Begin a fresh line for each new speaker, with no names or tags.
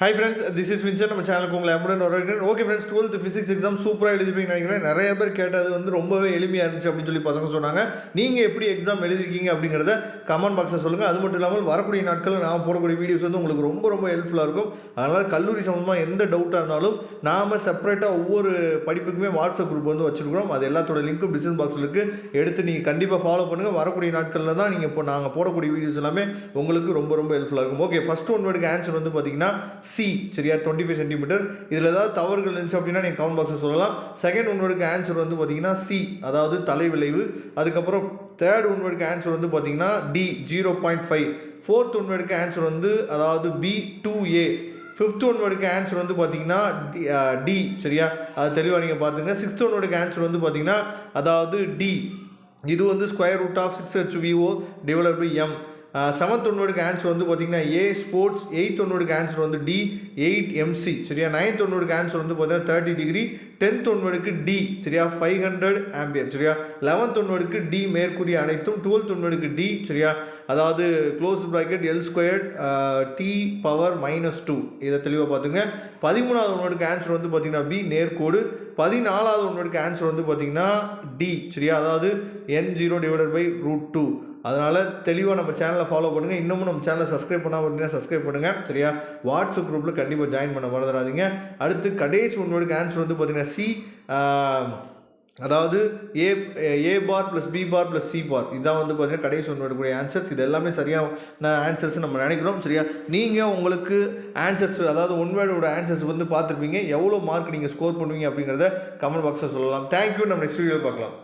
Hi friends this is Winsor நம்ம சேனலுக்கு உங்களை அம்புடன் வரவேற்கிறேன். Okay friends twelfth physics exam சூப்பராக எழுதிப்பீங்கன்னு நினைக்கிறேன். நிறைய பேர் கேட்டது வந்து ரொம்பவே எளிமையாக இருந்துச்சு அப்படின்னு சொல்லி பசங்க சொன்னாங்க. நீங்கள் எப்படி எக்ஸாம் எழுதிருக்கீங்க அப்படிங்கிறத கமெண்ட் பாக்ஸில் சொல்லுங்கள் அது மட்டும் இல்லாமல் வரக்கூடிய நாட்களில் நான் போடக்கூடிய வீடியோஸ் வந்து உங்களுக்கு ரொம்ப ரொம்ப ஹெல்ப்ஃபுல்லாக இருக்கும். அதனால் கல்லூரி சம்மந்தமாக எந்த டவுட்டாக இருந்தாலும் நாம் செப்பரேட்டாக ஒவ்வொரு படிப்புக்குமே வாட்ஸ்அப் குரூப் வந்து வச்சுருக்கிறோம். அது எல்லாத்தோட லிங்க்கும் டிஸ்கிரிப்ஷன் பாக்ஸில் இருக்குது எடுத்து நீங்கள் கண்டிப்பாக ஃபாலோ பண்ணுங்கள் வரக்கூடிய நாட்களில் தான் நீங்கள் இப்போ நாங்கள் போடக்கூடிய வீடியோஸ் எல்லாமே உங்களுக்கு ரொம்ப ரொம்ப ஹெல்ப்ஃபுல்லாக இருக்கும். ஓகே ஃபஸ்ட் ஒன் வேர்டுக்கு ஆன்சர் வந்து பார்த்தீங்கன்னா சி சரியா? டுவெண்ட்டி ஃபைவ் சென்டிமீட்டர் இதில் ஏதாவது தவறுகள் இருந்துச்சு அப்படின்னா நீங்கள் கமெண்ட் பாக்ஸில் சொல்லலாம். செகண்ட் ஒன் ஆன்சர் வந்து பார்த்தீங்கன்னா சி அதாவது தலை விளைவு. அதுக்கப்புறம் தேர்ட் ஒன் ஆன்சர் வந்து பார்த்தீங்கன்னா D zero point five fourth one answer வந்து அதாவது B two A fifth one answer வந்து பார்த்தீங்கன்னா டி டி சரியா? அது தெளிவாக நீங்கள் பார்த்துங்க சிக்ஸ்த் ஒன் ஆன்சர் வந்து பார்த்தீங்கன்னா அதாவது டி இது வந்து square root of six H V O divide by M seventh ஒன்னோடுக்கு answer வந்து பார்த்தீங்கன்னா ஏ ஸ்போர்ட்ஸ் எயித் ஒன்னோடுக்கு ஆன்சர் வந்து டி எயிட் எம்சி சரியா? நைன்த் ஒன்னோடுக்கு ஆன்சர் வந்து பார்த்தீங்கன்னா தேர்ட்டி டிகிரி டென்த் ஒன்னோடுக்கு டி சரியா? ஃபைவ் ஹண்ட்ரட் ஆம்பியர் சரியா? லெவன்த் ஒன்னோடுக்கு டி மேற்கூறிய அனைத்தும் டுவெல்த் ஒன்னோடுக்கு டி சரியா? அதாவது close bracket L square T power minus two இதை தெளிவாக பார்த்துங்க. பதிமூணாவது ஒன்னோடுக்கு ஆன்சர் வந்து பார்த்தீங்கன்னா பி நேர்கோடு. பதினாலாவது ஒன்னோடுக்கு ஆன்சர் வந்து பார்த்திங்கன்னா டி சரியா? அதாவது N zero divided by root two அதனால் தெளிவாக நம்ம சேனலை ஃபாலோ பண்ணுங்கள் இன்னமும் நம்ம சேனலை சப்ஸ்கிரைப் பண்ணாமல் இருந்தீங்கன்னா சப்ஸ்கிரைப் பண்ணுங்கள் சரியா? வாட்ஸ்அப் குரூப்பில் கண்டிப்பாக ஜாயின் பண்ண மறந்துடாதீங்க. அடுத்து கடைசி ஒன்னோடுக்கு ஆன்சர் வந்து பார்த்தீங்கன்னா சி அதாவது A A bar plus B bar plus C bar இதான் வந்து பார்த்தீங்கன்னா கடைசி ஒன்று வரக்கூடிய ஆன்சர்ஸ் இது எல்லாமே சரியாக ஆன்சர்ஸ் நம்ம நினைக்கிறோம். சரியா? நீங்கள் உங்களுக்கு ஆன்சர்ஸ் அதாவது ஒன் வேர்டோட ஆன்சர்ஸ் வந்து பார்த்துருப்பீங்க. எவ்வளோ மார்க் நீங்கள் ஸ்கோர் பண்ணுவீங்க அப்படிங்கிறத கமெண்ட் பாக்ஸில் சொல்லலாம். தேங்க்யூ நம்ம நெக்ஸ்ட் வீடியோ பார்க்கலாம்.